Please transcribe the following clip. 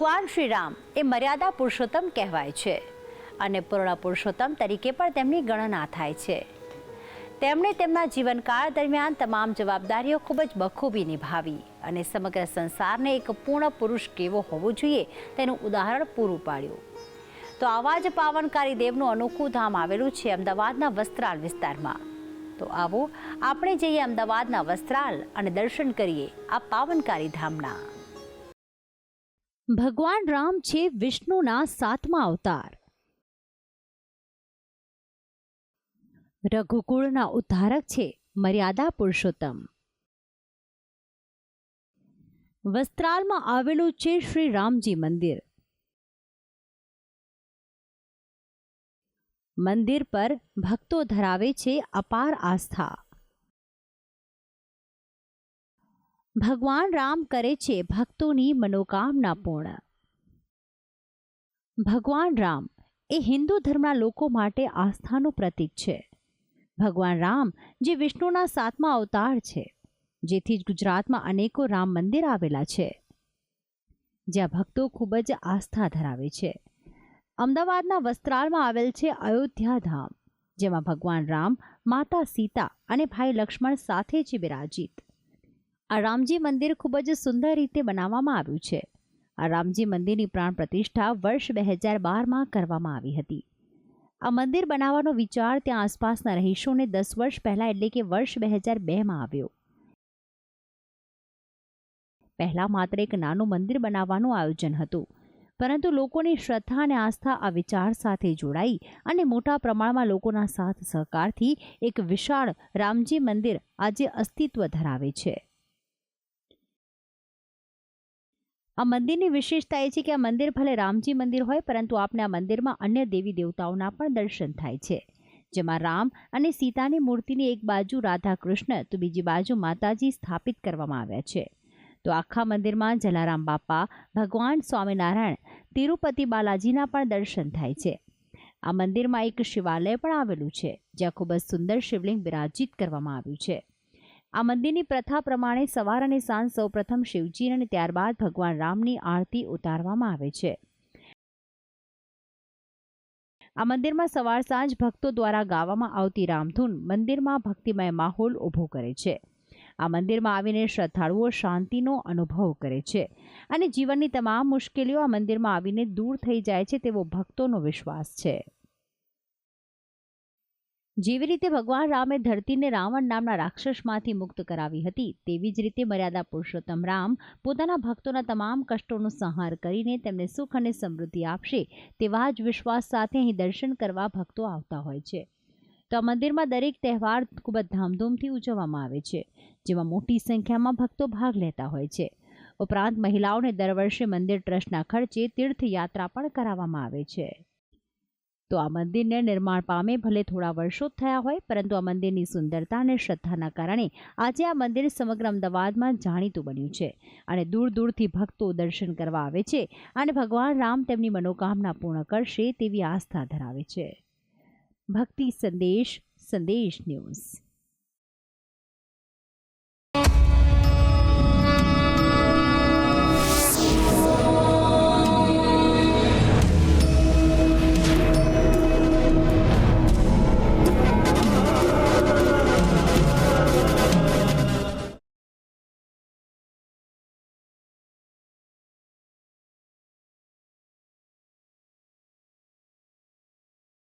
ભગવાન શ્રી રામ એ મર્યાદા પુરુષોત્તમ કહેવાય છે અને પૂર્ણ પુરુષોત્તમ તરીકે પણ તેમની ગણના થાય છે. તેમણે તેમના જીવનકાળ દરમિયાન તમામ જવાબદારીઓ ખૂબ જ બખૂબી નિભાવી અને સમગ્ર સંસારને એક પૂર્ણ પુરુષ કેવો હોવો જોઈએ તેનું ઉદાહરણ પૂરું પાડ્યું. તો આવા જ પાવનકારી દેવનું અનોખું ધામ આવેલું છે અમદાવાદના વસ્ત્રાલ વિસ્તારમાં. તો આવો, આપણે જઈએ અમદાવાદના વસ્ત્રાલ અને દર્શન કરીએ આ પાવનકારી ધામના. ભગવાન રામ છે વિષ્ણુના સાતમા અવતાર. રઘુકુળના ઉદ્ધારક છે મર્યાદા પુરુષોત્તમ. વસ્ત્રાલમાં આવેલું છે શ્રી રામજી મંદિર. મંદિર પર ભક્તો ધરાવે છે અપાર આસ્થા. ભગવાન રામ કરે છે ભક્તોની મનોકામના પૂર્ણ. ભગવાન રામ એ હિન્દુ ધર્મના લોકો માટે આસ્થાનું પ્રતીક છે. ભગવાન રામ જે વિષ્ણુના સાતમા અવતાર છે, જેથી જ ગુજરાતમાં અનેકો રામ મંદિર આવેલા છે. જ્યાં ભક્તો ખૂબ જ આસ્થા ધરાવે છે. અમદાવાદના વસ્ત્રાલમાં આવેલ છે અયોધ્યા ધામ, જેમાં ભગવાન રામ, માતા સીતા અને ભાઈ લક્ષ્મણ સાથે છે બિરાજિત આ રામજી મંદિર ખૂબ જ સુંદર રીતે બનાવવામાં આવ્યું છે. આ રામજી મંદિરની પ્રાણ પ્રતિષ્ઠા વર્ષ બે હજાર બારમાં કરવામાં આવી હતી. આ મંદિર બનાવવાનો વિચાર ત્યાં આસપાસના રહીશોને દસ વર્ષ પહેલાં એટલે કે વર્ષ બે હજાર બેમાં આવ્યો. પહેલાં માત્ર એક નાનું મંદિર બનાવવાનું આયોજન હતું, પરંતુ લોકોની શ્રદ્ધા અને આસ્થા આ વિચાર સાથે જોડાઈ અને મોટા પ્રમાણમાં લોકોના સાથ સહકારથી એક વિશાળ રામજી મંદિર આજે અસ્તિત્વ ધરાવે છે. આ મંદિરની વિશેષતા એ છે કે આ મંદિર ભલે રામજી મંદિર હોય, પરંતુ આપને આ મંદિરમાં અન્ય દેવી દેવતાઓના પણ દર્શન થાય છે. જેમાં રામ અને સીતાની મૂર્તિની એક બાજુ રાધા કૃષ્ણ તો બીજી બાજુ માતાજી સ્થાપિત કરવામાં આવ્યા છે. તો આખા મંદિરમાં જલારામ બાપા, ભગવાન સ્વામિનારાયણ, તિરુપતિ બાલાજીના પણ દર્શન થાય છે. આ મંદિરમાં એક શિવાલય પણ આવેલું છે, જ્યાં ખૂબ જ સુંદર શિવલિંગ બિરાજિત કરવામાં આવ્યું છે. આ મંદિરની પ્રથા પ્રમાણે સવાર અને સાંજ સૌપ્રથમ શિવજી અને ત્યારબાદ ભગવાન રામની આરતી ઉતારવામાં આવે છે. આ મંદિરમાં સવાર સાંજ ભક્તો દ્વારા ગાવામાં આવતી રામધૂન મંદિરમાં ભક્તિમય માહોલ ઊભો કરે છે. આ મંદિરમાં આવીને શ્રદ્ધાળુઓ શાંતિનો અનુભવ કરે છે અને જીવનની તમામ મુશ્કેલીઓ આ મંદિરમાં આવીને દૂર થઈ જાય છે તેવો ભક્તોનો વિશ્વાસ છે. જેવી રીતે ભગવાન રામે ધરતીને રાવણ નામના રાક્ષસમાંથી મુક્ત કરાવી હતી, તેવી જ રીતે મર્યાદા પુરુષોત્તમ રામ પોતાના ભક્તોના તમામ કષ્ટોનો સંહાર કરીને તેમને સુખ અને સમૃદ્ધિ આપશે, તેવા જ વિશ્વાસ સાથે અહીં દર્શન કરવા ભક્તો આવતા હોય છે. તો આ મંદિરમાં દરેક તહેવાર ખૂબ જ ધામધૂમથી ઉજવવામાં આવે છે, જેમાં મોટી સંખ્યામાં ભક્તો ભાગ લેતા હોય છે. ઉપરાંત મહિલાઓને દર વર્ષે મંદિર ટ્રસ્ટના ખર્ચે તીર્થયાત્રા પણ કરાવવામાં આવે છે. તો આ મંદિરને નિર્માણ પામે ભલે થોડા વર્ષો જ થયા હોય, પરંતુ આ મંદિરની સુંદરતા અને શ્રદ્ધાના કારણે આજે આ મંદિર સમગ્ર અમદાવાદમાં જાણીતું બન્યું છે અને દૂર દૂરથી ભક્તો દર્શન કરવા આવે છે અને ભગવાન રામ તેમની મનોકામના પૂર્ણ કરશે તેવી આસ્થા ધરાવે છે. ભક્તિ સંદેશ સંદેશ ન્યૂઝ.